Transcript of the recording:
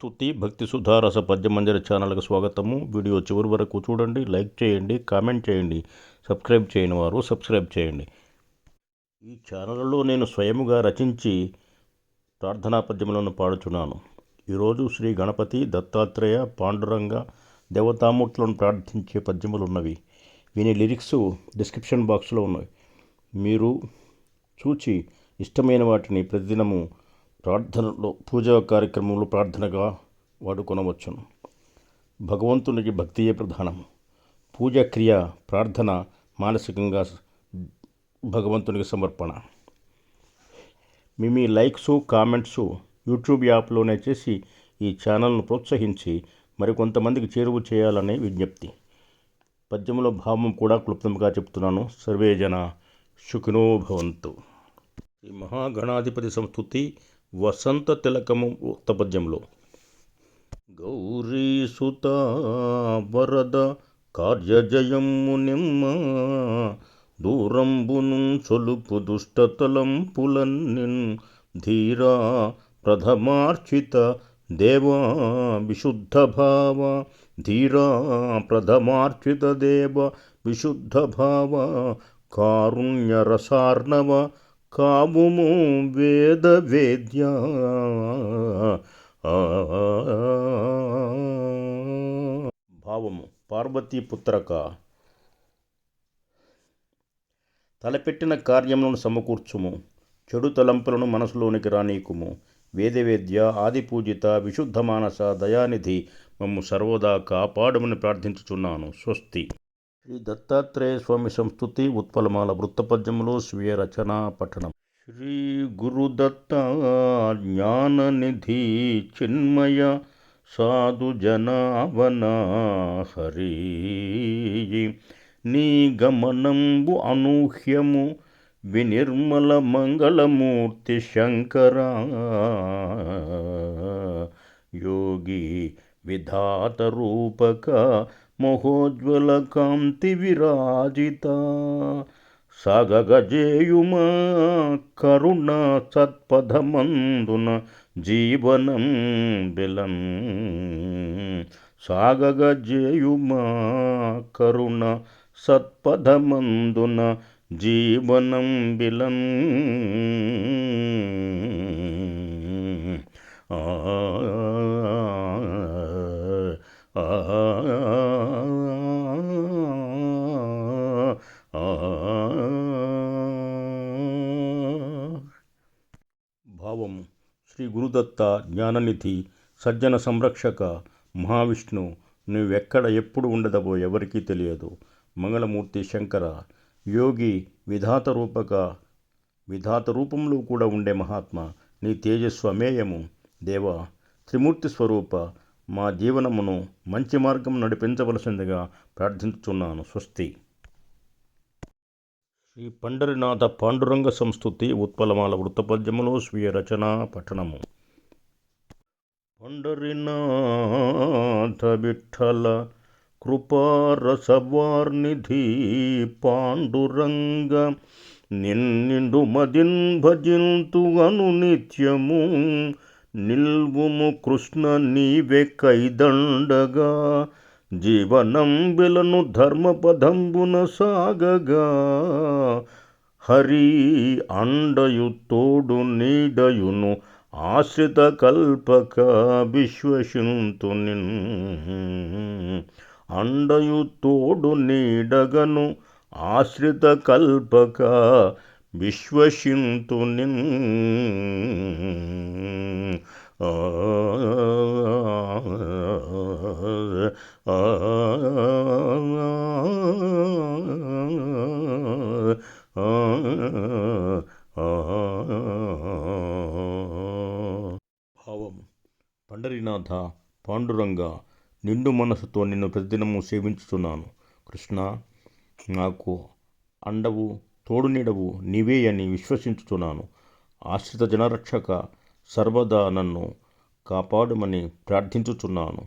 స్తుతి భక్తి సుధారస పద్యమంజర ఛానల్కి స్వాగతము. వీడియో చివరి వరకు చూడండి లైక్ చేయండి కామెంట్ చేయండి సబ్స్క్రైబ్ చేయని వారు సబ్స్క్రైబ్ చేయండి. ఈ ఛానల్లో నేను స్వయముగా రచించి ప్రార్థనా పద్యములను పాడుచున్నాను. ఈరోజు శ్రీ గణపతి దత్తాత్రేయ పాండురంగ దేవతామూర్తులను ప్రార్థించే పద్యములు ఉన్నవి వీని లిరిక్స్ డిస్క్రిప్షన్ బాక్స్లో ఉన్నాయి. మీరు చూచి ఇష్టమైన వాటిని ప్రతిదినము ప్రార్థనలో పూజా కార్యక్రమంలో ప్రార్థనగా వాడుకొనవచ్చును. భగవంతునికి భక్తియే ప్రధానం. పూజ క్రియ ప్రార్థన మానసికంగా భగవంతునికి సమర్పణ. మీ మీ లైక్స్ కామెంట్స్ యూట్యూబ్ యాప్లోనే చేసి ఈ ఛానల్ను ప్రోత్సహించి మరికొంతమందికి చేరువ చేయాలనే విజ్ఞప్తి. పద్యంలో భావం కూడా క్లుప్తంగా చెప్తున్నాను. సర్వే జన సుఖినో భవంతు. ఈ మహాగణాధిపతి సంస్థుతి వసంత తిలకము ఉక్త గౌరీ సుత వరద కార్యజయము నిమ్మ దూరంబును సొలుపు దుష్టతలంపులన్నిన్ ధీరా ప్రథమార్చిత దేవా విశుద్ధ భావ ధీరా ప్రథమార్చిత దేవ విశుద్ధ భావ కారుణ్యరసార్ణవ కావుము వేద వేద్య. భావము పార్వతీ పుత్రక. తలపెట్టిన కార్యములను సమకూర్చుము చెడు తలంపులను మనసులోనికి రానీకుము వేదవేద్య ఆదిపూజిత విశుద్ధ మానస దయానిధి మమ్ము సర్వదా కాపాడమని ప్రార్థించుచున్నాను. స్వస్తి. శ్రీ దత్తాత్రేయ స్వామి సంస్థుతి ఉత్పలమాల వృత్తపద్యములో స్వీయ రచన పఠనం. శ్రీ గురుదత్త జ్ఞాననిధి చిన్మయ సాధు జనావన హరి. నీ గమనంబు అనూహ్యము వినిర్మల మంగళమూర్తి శంకర. యోగి విధాతరూపక మహోజ్వల కాంతి విరాజిత. సాగగజేయుమా కరుణ సత్పథమందున జీవనం బిలం. సాగగజేయుమా కరుణ సత్పథమందున జీవనం బిలం. భావము శ్రీ గురుదత్త జ్ఞాననిధి సజ్జన సంరక్షక మహావిష్ణు నువ్వెక్కడ ఎప్పుడు ఉండదవో ఎవరికీ తెలియదు. మంగళమూర్తి శంకర యోగి విధాత రూపక విధాత రూపంలో కూడా ఉండే మహాత్మ నీ తేజస్సు అమేయము. దేవ త్రిమూర్తి స్వరూప మా జీవనమును మంచి మార్గం నడిపించవలసిందిగా ప్రార్థించుచున్నాను. స్వస్తి. శ్రీ పండరినాథ పాండురంగ సంస్థుతి ఉత్పలమాల వృత్తపద్యములో స్వీయ రచన పఠనము. పండరినాథ విఠల కృపారసవార్నిధి పాండురంగ నిన్నిండు మదిన్ భజింతు అను నిత్యము నిల్వుము కృష్ణ నీవే కైదండగా జీవనం బిలను ధర్మపదంబున సాగగా హరి అండయు తోడు నీడయును ఆశ్రిత కల్పక విశ్వసింతు అండయు తోడు నీడగను ఆశ్రిత కల్పక విశ్వసింతు ఆ భావం. పండరినాథ పాండురంగ నిండు మనసుతో నిన్ను ప్రతిదినము సేవించుతున్నాను కృష్ణ నాకు అండవు తోడు నీడవు నీవే అని విశ్వసించుతున్నాను ఆశ్రిత జనరక్షక సర్వదా నన్ను కాపాడుమని ప్రార్థించుతున్నాను